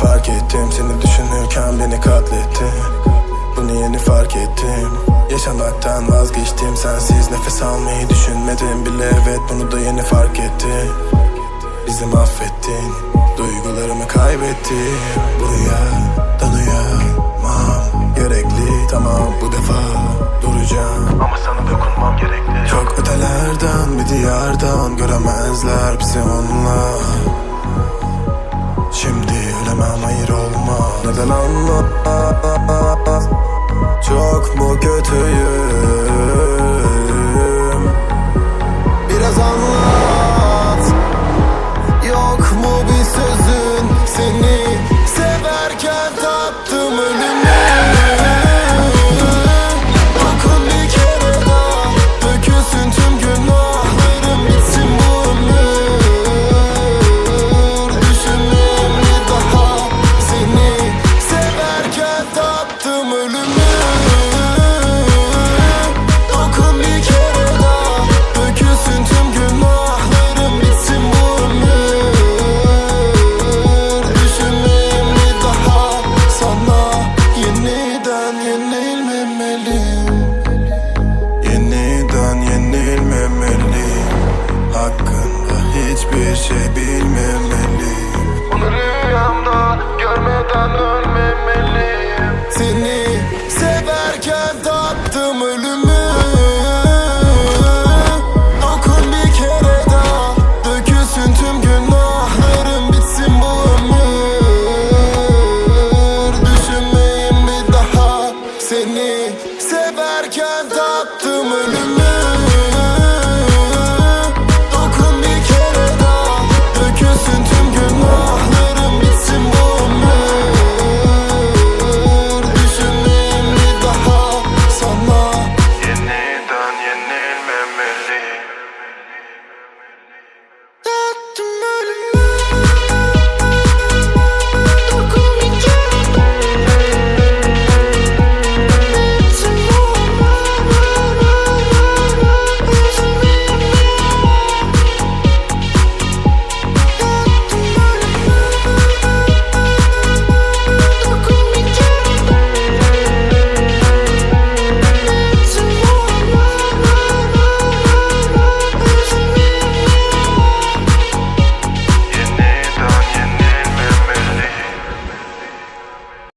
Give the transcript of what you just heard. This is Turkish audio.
fark ettim. Seni düşünürken beni katlettin Bunu yeni fark ettim. Yaşamaktan vazgeçtim. Sensiz nefes almayı düşünmedim bile. Evet bunu da yeni fark ettim Bizi mahvettin Duygularımı kaybettim. Buraya dalayamam Gerekli tamam bu defa duracağım. Ama sana dokunmam gerekli. Çok ötelerden bir diyardan Göremezler bizi onunla Ölemem hayır olma. Neden anlamaz Çok mu kötüyüm? Biraz anla şey bilmemeliyim. Onu rüyamda görmeden ölmemeliyim. Seni severken tattım ölümü. Dokun bir kere daha Dökülsün tüm günahlarım bitsin bu ömür. Düşünmeyin bir daha. Seni severken tattım ölümü.